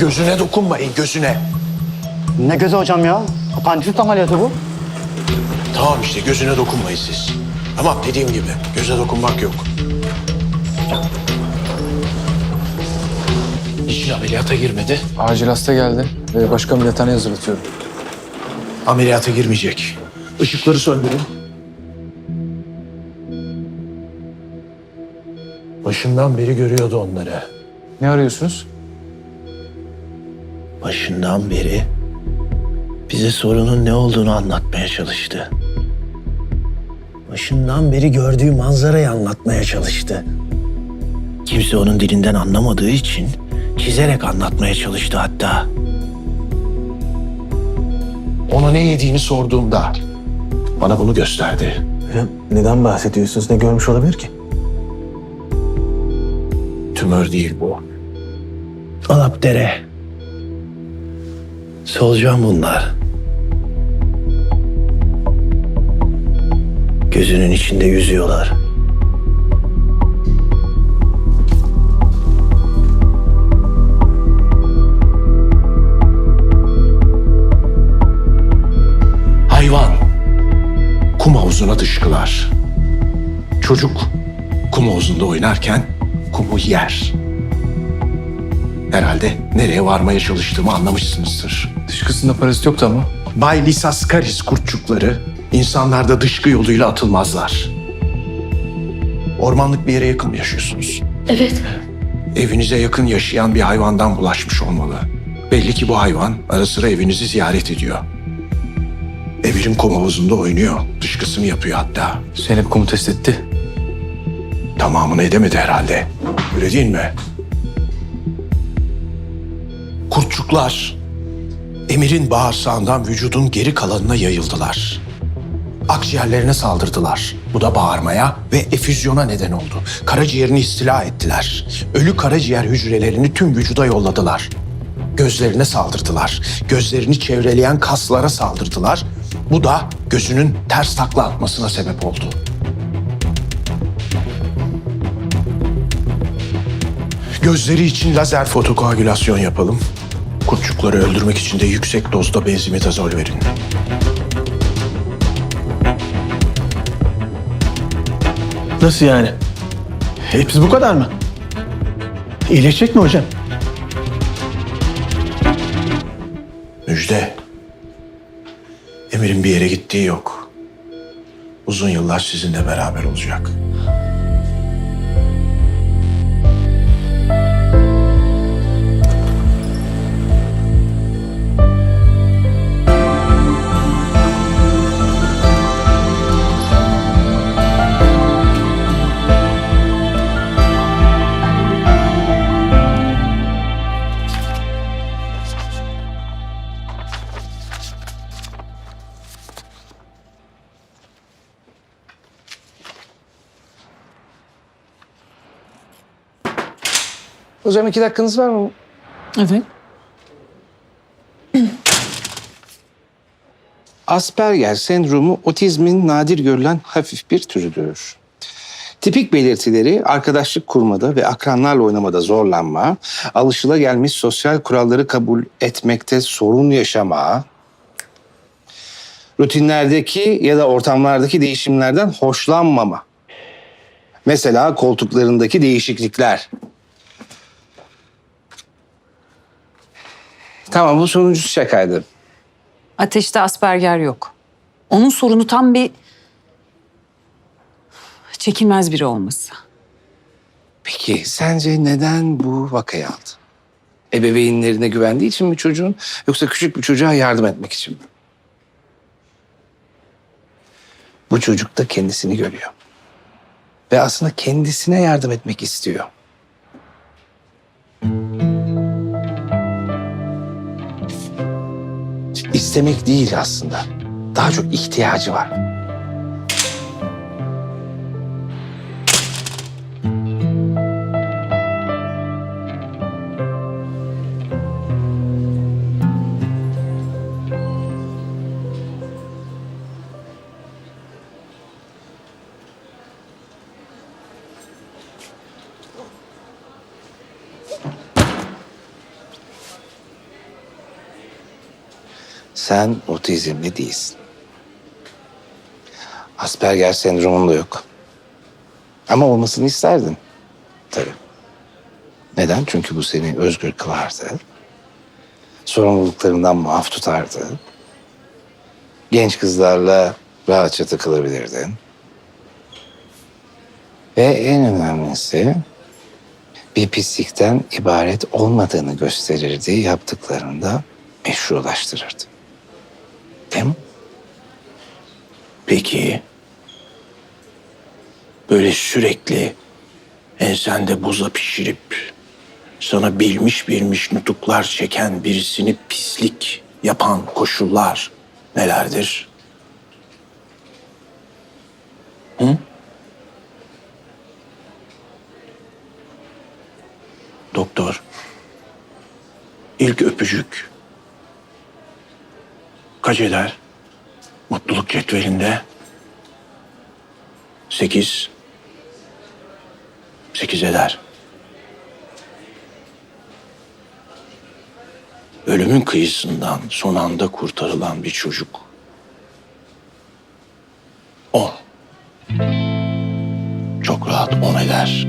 Gözüne dokunmayın gözüne. Ne gözü hocam ya? Apandisit ameliyatı bu. Tamam işte gözüne dokunmayın siz. Tamam dediğim gibi göze dokunmak yok. Niçin ameliyata girmedi? Acil hasta geldi ve başka ameliyathaneye hazırlatıyorum. Ameliyata girmeyecek. Işıkları söndürün. Başından beri görüyordu onları. Ne arıyorsunuz? Başından beri bize sorunun ne olduğunu anlatmaya çalıştı. Başından beri gördüğü manzarayı anlatmaya çalıştı. Kimse onun dilinden anlamadığı için çizerek anlatmaya çalıştı hatta. Ona ne yediğini sorduğumda bana bunu gösterdi. Neden bahsediyorsunuz? Ne görmüş olabilir ki? Tümör değil bu. Alapdere. Solucan bunlar. Gözünün içinde yüzüyorlar. Hayvan kum havuzuna dışkılar. Çocuk kum havuzunda oynarken kumu yer. Herhalde nereye varmaya çalıştığımı anlamışsınızdır. Dışkısında parazit yoktu ama. Bay Lysaskaris kurtçukları insanlarda dışkı yoluyla atılmazlar. Ormanlık bir yere yakın mı yaşıyorsunuz? Evet. Evinize yakın yaşayan bir hayvandan bulaşmış olmalı. Belli ki bu hayvan ara sıra evinizi ziyaret ediyor. Emir'in kum havuzunda oynuyor. Dışkısını yapıyor hatta. Zeynep kumu test etti. Tamamını edemedi herhalde. Öyle değil mi? Kurtçuklar Emir'in bağırsağından vücudun geri kalanına yayıldılar. Akciğerlerine saldırdılar. Bu da bağırmaya ve efüzyona neden oldu. Karaciğerini istila ettiler. Ölü karaciğer hücrelerini tüm vücuda yolladılar. Gözlerine saldırdılar. Gözlerini çevreleyen kaslara saldırdılar. Bu da gözünün ters takla atmasına sebep oldu. Gözleri için lazer fotokoagülasyon yapalım. Kurtçukları öldürmek için de yüksek dozda benzimetazol verin. Nasıl yani? Hepsi bu kadar mı? İyileşecek mi hocam? Müjde. Emir'in bir yere gittiği yok. Uzun yıllar sizinle beraber olacak. Hocam iki dakikanız var mı? Evet. Asperger sendromu otizmin nadir görülen hafif bir türüdür. Tipik belirtileri arkadaşlık kurmada ve akranlarla oynamada zorlanma, alışılagelmiş sosyal kuralları kabul etmekte sorun yaşama, rutinlerdeki ya da ortamlardaki değişimlerden hoşlanmama. Mesela koltuklarındaki değişiklikler. Tamam bu sonuncusu şakaydı. Ateşte Asperger yok. Onun sorunu tam bir çekilmez biri olması. Peki sence neden bu vakayı aldı? Ebeveynlerine güvendiği için mi çocuğun yoksa küçük bir çocuğa yardım etmek için mi? Bu çocuk da kendisini görüyor. Ve aslında kendisine yardım etmek istiyor. İstemek değil aslında. Daha çok ihtiyacı var. Sen otizmli değilsin. Asperger sendromun da yok. Ama olmasını isterdin. Tabii. Neden? Çünkü bu seni özgür kılardı. Sorumluluklarından muaf tutardı. Genç kızlarla rahatça takılabilirdin. Ve en önemlisi bir pislikten ibaret olmadığını gösterirdi. Yaptıklarını da meşrulaştırırdı. Mi? Peki böyle sürekli ensende buza pişirip sana bilmiş bilmiş nutuklar çeken birisini pislik yapan koşullar nelerdir? Hı? Doktor. İlk öpücük kaç eder? Mutluluk cetvelinde sekiz, sekiz eder. Ölümün kıyısından son anda kurtarılan bir çocuk. On. Çok rahat on eder.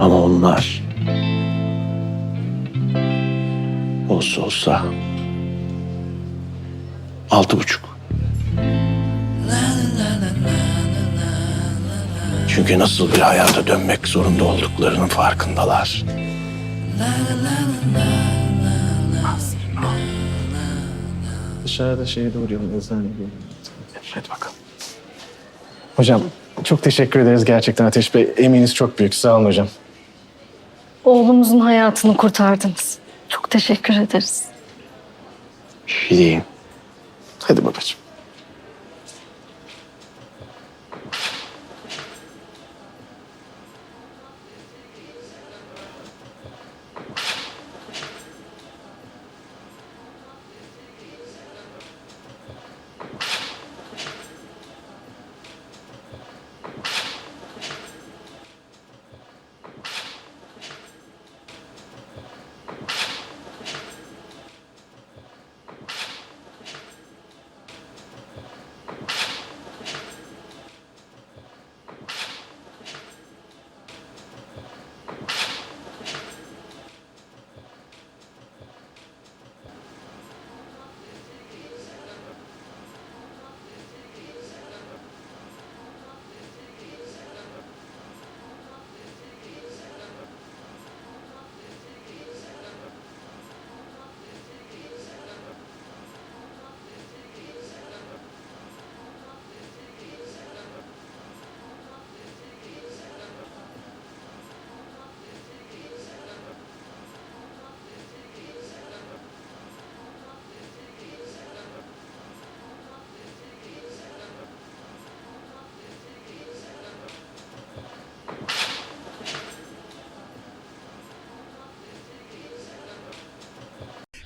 Ama onlar olsa olsa Altı buçuk. Çünkü nasıl bir hayata dönmek zorunda olduklarının farkındalar. Dışarıda şeye doğru yolun eczaneye Hadi bakalım. Hocam çok teşekkür ederiz gerçekten Ateş Bey. Eminiz çok büyük. Sağ olun hocam. Oğlumuzun hayatını kurtardınız. Çok teşekkür ederiz. Değil. Hadi babacığım.